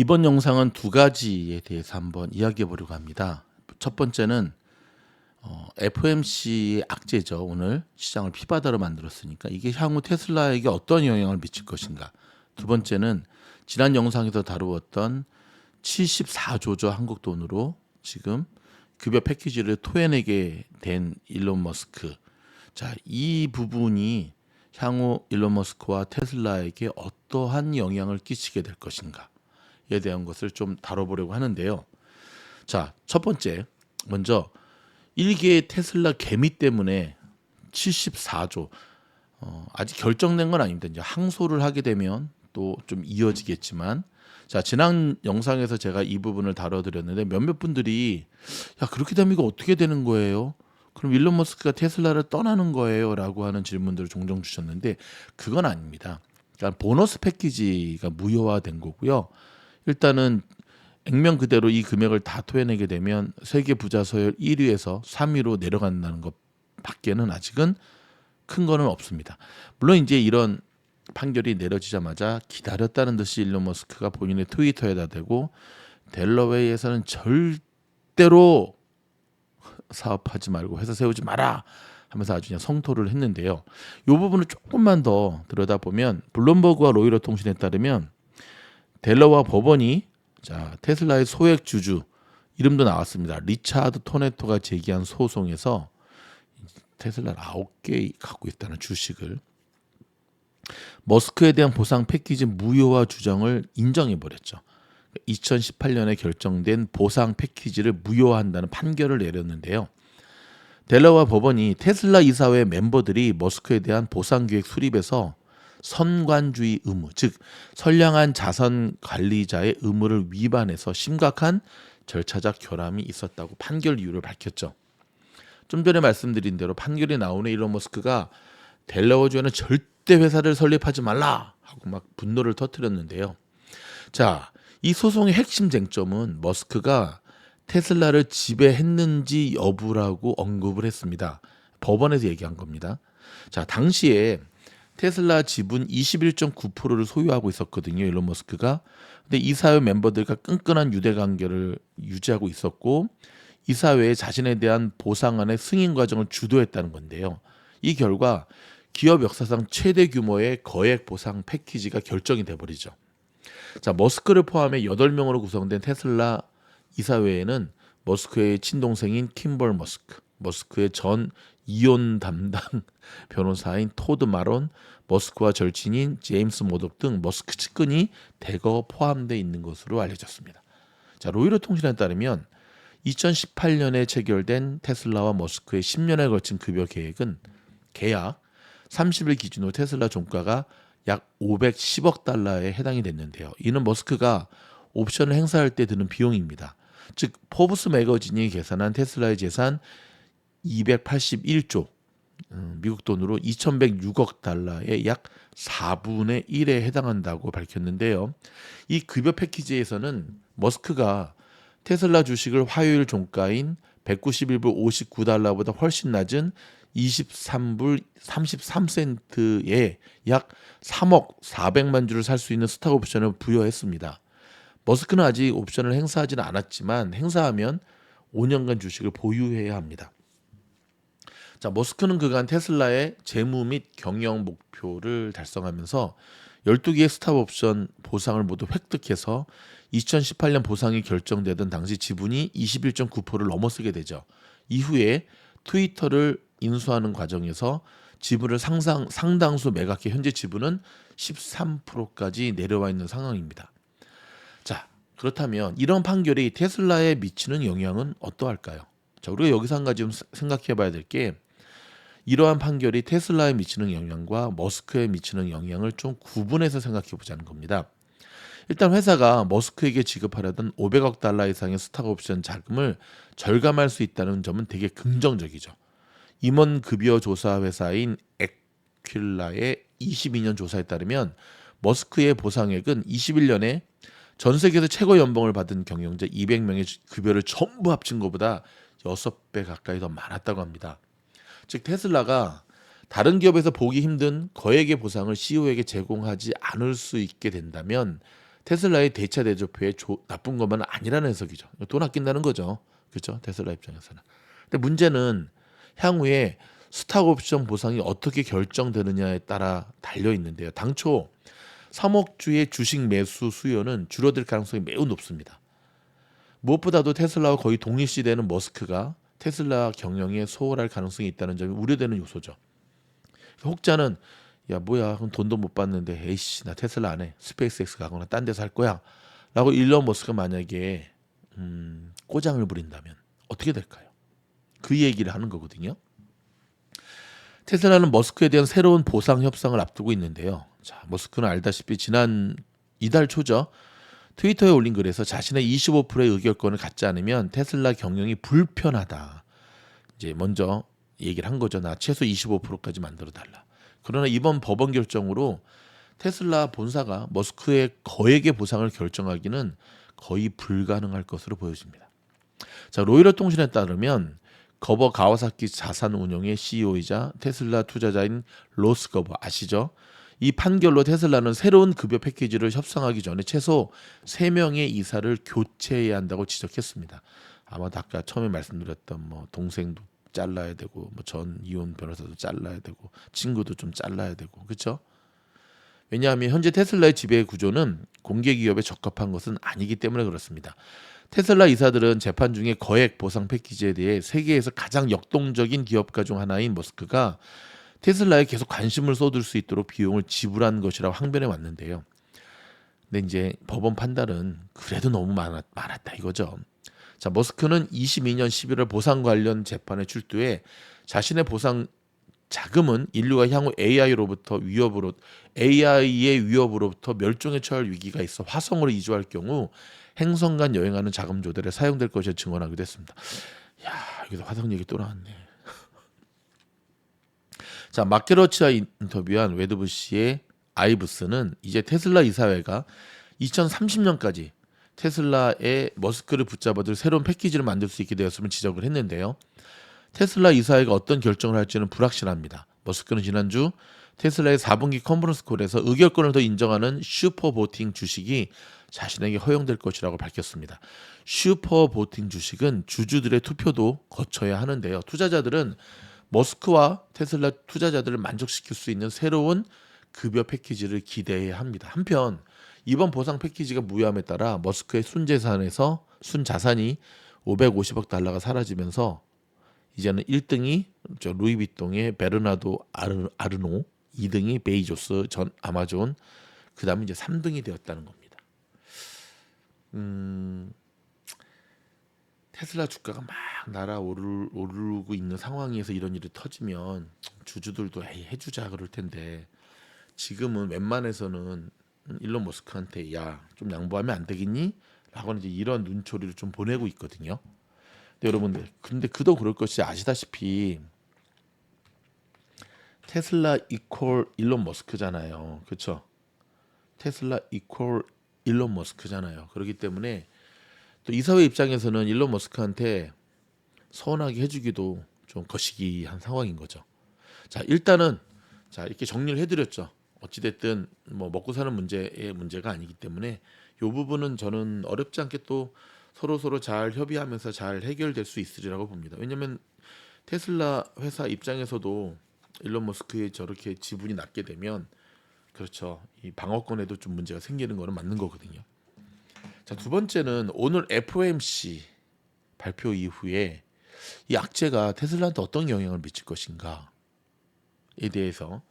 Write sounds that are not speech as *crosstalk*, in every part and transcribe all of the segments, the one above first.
이번 영상은 두 가지에 대해서 한번 이야기해 보려고 합니다. 첫 번째는 어, FMC의 악재죠. 오늘 시장을 피바다로 만들었으니까 이게 향후 테슬라에게 어떤 영향을 미칠 것인가. 두 번째는 지난 영상에서 다루었던 74조조 한국 돈으로 지금 급여 패키지를 토해내게 된 일론 머스크. 자, 이 부분이 향후 일론 머스크와 테슬라에게 어떠한 영향을 끼치게 될 것인가 에 대한 것을 좀 다뤄보려고 하는데요. 자, 첫 번째, 먼저 일개의 테슬라 개미 때문에 74조 어, 아직 결정된 건 아닙니다. 이제 항소를 하게 되면 또 좀 이어지겠지만 자 지난 영상에서 제가 이 부분을 다뤄드렸는데 몇몇 분들이 야 그렇게 되면 이거 어떻게 되는 거예요? 그럼 일론 머스크가 테슬라를 떠나는 거예요?라고 하는 질문들을 종종 주셨는데 그건 아닙니다. 그러니까 보너스 패키지가 무효화된 거고요. 일단은 액면 그대로 이 금액을 다 토해내게 되면 세계 부자 서열 1위에서 3위로 내려간다는 것 밖에는 아직은 큰 거는 없습니다. 물론 이제 이런 판결이 내려지자마자 기다렸다는 듯이 일론 머스크가 본인의 트위터에다 대고 델러웨이에서는 절대로 사업하지 말고 회사 세우지 마라 하면서 아주 그냥 성토를 했는데요. 이 부분을 조금만 더 들여다보면 블룸버그와 로이터 통신에 따르면 델러와 법원이 자 테슬라의 소액 주주 이름도 나왔습니다. 리차드 토네토가 제기한 소송에서 테슬라를 아홉 개 갖고 있다는 주식을 머스크에 대한 보상 패키지 무효화 주장을 인정해 버렸죠. 2018년에 결정된 보상 패키지를 무효화한다는 판결을 내렸는데요. 델러와 법원이 테슬라 이사회 멤버들이 머스크에 대한 보상 계획 수립에서 선관주의 의무, 즉 선량한 자선 관리자의 의무를 위반해서 심각한 절차적 결함이 있었다고 판결 이유를 밝혔죠. 좀 전에 말씀드린 대로 판결이 나오는 일론 머스크가 델러워주에는 절대 회사를 설립하지 말라 하고 막 분노를 터뜨렸는데요. 자, 이 소송의 핵심 쟁점은 머스크가 테슬라를 지배했는지 여부라고 언급을 했습니다. 법원에서 얘기한 겁니다. 자, 당시에 테슬라 지분 21.9%를 소유하고 있었거든요. 일론 머스크가. 근데 이사회 멤버들과 끈끈한 유대 관계를 유지하고 있었고 이사회에 자신에 대한 보상안의 승인 과정을 주도했다는 건데요. 이 결과 기업 역사상 최대 규모의 거액 보상 패키지가 결정이 돼 버리죠. 자, 머스크를 포함해 8명으로 구성된 테슬라 이사회에는 머스크의 친동생인 킴벌 머스크, 머스크의 전 이혼 담당 *laughs* 변호사인 토드 마론, 머스크와 절친인 제임스 모독 등 머스크 측근이 대거 포함되어 있는 것으로 알려졌습니다. 자, 로이터 통신에 따르면 2018년에 체결된 테슬라와 머스크의 10년에 걸친 급여 계획은 계약 30일 기준으로 테슬라 종가가 약 510억 달러에 해당이 됐는데요. 이는 머스크가 옵션을 행사할 때 드는 비용입니다. 즉 포브스 매거진이 계산한 테슬라의 재산 281조 음, 미국 돈으로 2,106억 달러의 약 4분의 1에 해당한다고 밝혔는데요. 이 급여 패키지에서는 머스크가 테슬라 주식을 화요일 종가인 191불 59달러보다 훨씬 낮은 23불 33센트에 약 3억 400만 주를 살 수 있는 스탁 옵션을 부여했습니다. 머스크는 아직 옵션을 행사하지는 않았지만 행사하면 5년간 주식을 보유해야 합니다. 자, 머스크는 그간 테슬라의 재무 및 경영 목표를 달성하면서 12개의 스탑 옵션 보상을 모두 획득해서 2018년 보상이 결정되던 당시 지분이 21.9%를 넘어서게 되죠. 이후에 트위터를 인수하는 과정에서 지분을 상상, 상당수 매각해 현재 지분은 13%까지 내려와 있는 상황입니다. 자, 그렇다면 이런 판결이 테슬라에 미치는 영향은 어떠할까요? 자, 우리가 여기서 한 가지 좀 생각해 봐야 될 게 이러한 판결이 테슬라에 미치는 영향과 머스크에 미치는 영향을 좀 구분해서 생각해 보자는 겁니다. 일단 회사가 머스크에게 지급하려던 500억 달러 이상의 스탁 옵션 자금을 절감할 수 있다는 점은 되게 긍정적이죠. 임원 급여 조사 회사인 에퀼라의 22년 조사에 따르면 머스크의 보상액은 21년에 전 세계에서 최고 연봉을 받은 경영자 200명의 급여를 전부 합친 것보다 6배 가까이 더 많았다고 합니다. 즉 테슬라가 다른 기업에서 보기 힘든 거액의 보상을 CEO에게 제공하지 않을 수 있게 된다면 테슬라의 대차 대조표에 조- 나쁜 것만 아니라는 해석이죠. 돈 아낀다는 거죠. 그렇죠? 테슬라 입장에서는. 근데 문제는 향후에 스탁 옵션 보상이 어떻게 결정되느냐에 따라 달려 있는데요. 당초 3억 주의 주식 매수 수요는 줄어들 가능성이 매우 높습니다. 무엇보다도 테슬라와 거의 동일시되는 머스크가 테슬라 경영에 소홀할 가능성이 있다는 점이 우려되는 요소죠. 혹자는 야 뭐야 그럼 돈도 못 받는데 에이씨 나 테슬라 안 해 스페이스X 가거나 딴 데서 할 거야 라고 일론 머스크가 만약에 음, 꼬장을 부린다면 어떻게 될까요? 그 얘기를 하는 거거든요. 테슬라는 머스크에 대한 새로운 보상 협상을 앞두고 있는데요. 자, 머스크는 알다시피 지난 이달 초죠. 트위터에 올린 글에서 자신의 25%의 의결권을 갖지 않으면 테슬라 경영이 불편하다. 이제 먼저 얘기를 한 거죠. 나 최소 25%까지 만들어 달라. 그러나 이번 법원 결정으로 테슬라 본사가 머스크의 거액의 보상을 결정하기는 거의 불가능할 것으로 보여집니다. 자, 로이터 통신에 따르면 거버 가와사키 자산 운용의 CEO이자 테슬라 투자자인 로스 거버 아시죠? 이 판결로 테슬라는 새로운 급여 패키지를 협상하기 전에 최소 3명의 이사를 교체해야 한다고 지적했습니다. 아마 아까 처음에 말씀드렸던 뭐 동생도 잘라야 되고 뭐 전 이혼 변호사도 잘라야 되고 친구도 좀 잘라야 되고 그렇죠? 왜냐하면 현재 테슬라의 지배 구조는 공개 기업에 적합한 것은 아니기 때문에 그렇습니다. 테슬라 이사들은 재판 중에 거액 보상 패키지에 대해 세계에서 가장 역동적인 기업가 중 하나인 머스크가 테슬라에 계속 관심을 쏟을 수 있도록 비용을 지불한 것이라고 항변해 왔는데요. 근데 이제 법원 판단은 그래도 너무 많았, 많았다 이거죠. 자, 머스크는 22년 11월 보상 관련 재판에 출두해 자신의 보상 자금은 인류가 향후 AI로부터 위협으로 AI의 위협으로부터 멸종에 처할 위기가 있어 화성으로 이주할 경우 행성 간 여행하는 자금 조달에 사용될 것을 증언하기도 했습니다. 야, 여기서 화성 얘기 또 나왔네. 자, 마케러치와 인터뷰한 웨드부시의 아이브스는 이제 테슬라 이사회가 2030년까지 테슬라의 머스크를 붙잡아둘 새로운 패키지를 만들 수 있게 되었음을 지적을 했는데요. 테슬라 이사회가 어떤 결정을 할지는 불확실합니다. 머스크는 지난주 테슬라의 4분기 컨퍼런스 콜에서 의결권을 더 인정하는 슈퍼 보팅 주식이 자신에게 허용될 것이라고 밝혔습니다. 슈퍼 보팅 주식은 주주들의 투표도 거쳐야 하는데요. 투자자들은 머스크와 테슬라 투자자들을 만족시킬 수 있는 새로운 급여 패키지를 기대해야 합니다. 한편 이번 보상 패키지가 무효함에 따라 머스크의 순재산에서 순자산이 550억 달러가 사라지면서 이제는 1등이 저 루이비통의 베르나도 아르, 아르노, 2등이 베이조스 전 아마존, 그다음에 이제 3등이 되었다는 겁니다. 음, 테슬라 주가가 막 날아오르 오르고 있는 상황에서 이런 일이 터지면 주주들도 에이 해주자 그럴 텐데 지금은 웬만해서는 일론 머스크한테 야 좀 양보하면 안 되겠니? 라고 이제 이런 눈초리를 좀 보내고 있거든요. 근데 여러분들 근데 그도 그럴 것이 아시다시피 테슬라 이퀄 일론 머스크잖아요. 그렇죠? 테슬라 이퀄 일론 머스크잖아요. 그렇기 때문에 또 이사회 입장에서는 일론 머스크한테 서운하게 해주기도 좀 거시기한 상황인 거죠. 자 일단은 자 이렇게 정리를 해드렸죠. 어찌됐든 뭐 먹고 사는 문제의 문제가 아니기 때문에 이 부분은 저는 어렵지 않게 또 서로 서로 잘 협의하면서 잘 해결될 수 있으리라고 봅니다. 왜냐하면 테슬라 회사 입장에서도 일론 머스크의 저렇게 지분이 낮게 되면 그렇죠. 이 방어권에도 좀 문제가 생기는 거는 맞는 거거든요. 자, 두 번째는 오늘 FOMC 발표 이후에 이 악재가 테슬라한테 어떤 영향을 미칠 것인가에 대해서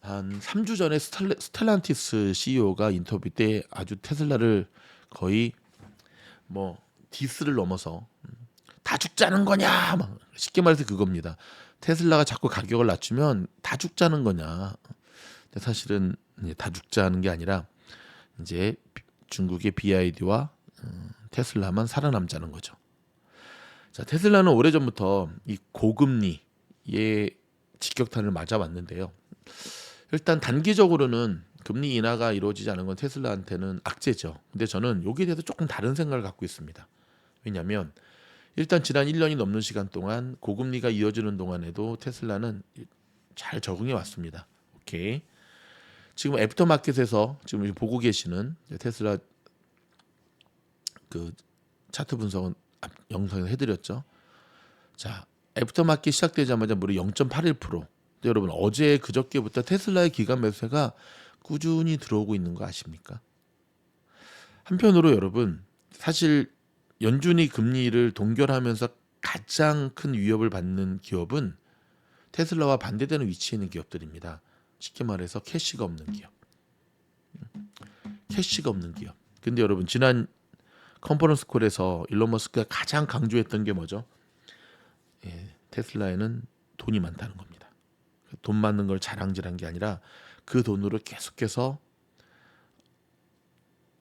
한 3주 전에 스텔, 스텔란티스 CEO가 인터뷰 때 아주 테슬라를 거의 뭐 디스를 넘어서 음, 다 죽자는 거냐 막 쉽게 말해서 그겁니다. 테슬라가 자꾸 가격을 낮추면 다 죽자는 거냐. 사실은 다 죽자는 게 아니라 이제 중국의 BID와 음, 테슬라만 살아남자는 거죠. 자, 테슬라는 오래전부터 이 고금리의 직격탄을 맞아왔는데요. 일단 단기적으로는 금리 인하가 이루어지지 않은 건 테슬라한테는 악재죠. 근데 저는 여기에 대해서 조금 다른 생각을 갖고 있습니다. 왜냐하면 일단 지난 1년이 넘는 시간 동안 고금리가 이어지는 동안에도 테슬라는 잘 적응해 왔습니다. 오케이. 지금 애프터마켓에서 지금 보고 계시는 테슬라 그 차트 분석은 앞 영상에서 해드렸죠. 자, 애프터마켓 시작되자마자 무려 0.81%. 근데 여러분 어제 그저께부터 테슬라의 기간 매수세가 꾸준히 들어오고 있는 거 아십니까? 한편으로 여러분 사실 연준이 금리를 동결하면서 가장 큰 위협을 받는 기업은 테슬라와 반대되는 위치에 있는 기업들입니다. 쉽게 말해서 캐시가 없는 기업. 캐시가 없는 기업. 근데 여러분 지난 컨퍼런스 콜에서 일론 머스크가 가장 강조했던 게 뭐죠? 예, 테슬라에는 돈이 많다는 겁니다. 돈 많는 걸 자랑질한 게 아니라 그 돈으로 계속해서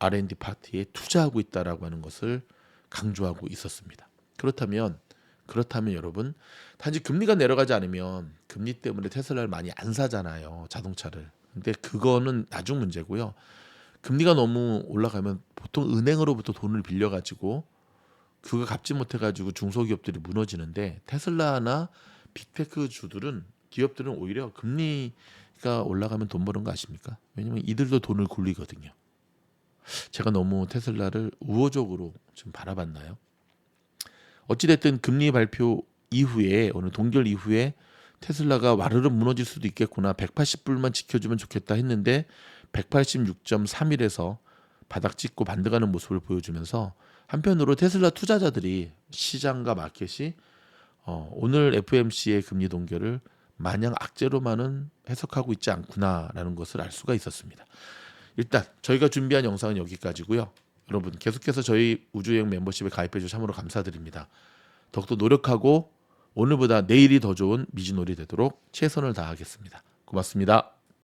R&D 파트에 투자하고 있다라고 하는 것을 강조하고 있었습니다. 그렇다면 그렇다면 여러분 단지 금리가 내려가지 않으면 금리 때문에 테슬라를 많이 안 사잖아요 자동차를. 근데 그거는 나중 문제고요. 금리가 너무 올라가면 보통 은행으로부터 돈을 빌려 가지고 그거 갚지 못해 가지고 중소기업들이 무너지는데 테슬라나 빅테크 주들은 기업들은 오히려 금리가 올라가면 돈 버는 거 아십니까? 왜냐면 이들도 돈을 굴리거든요. 제가 너무 테슬라를 우호적으로 좀 바라봤나요? 어찌됐든 금리 발표 이후에 오늘 동결 이후에 테슬라가 와르르 무너질 수도 있겠구나 180불만 지켜주면 좋겠다 했는데 186.31에서 바닥 찍고 반등하는 모습을 보여주면서 한편으로 테슬라 투자자들이 시장과 마켓이 어, 오늘 FMC의 금리 동결을 마냥 악재로만은 해석하고 있지 않구나라는 것을 알 수가 있었습니다. 일단 저희가 준비한 영상은 여기까지고요. 여러분 계속해서 저희 우주여행 멤버십에 가입해 주셔서 참으로 감사드립니다. 더욱더 노력하고 오늘보다 내일이 더 좋은 미지놀이 되도록 최선을 다하겠습니다. 고맙습니다.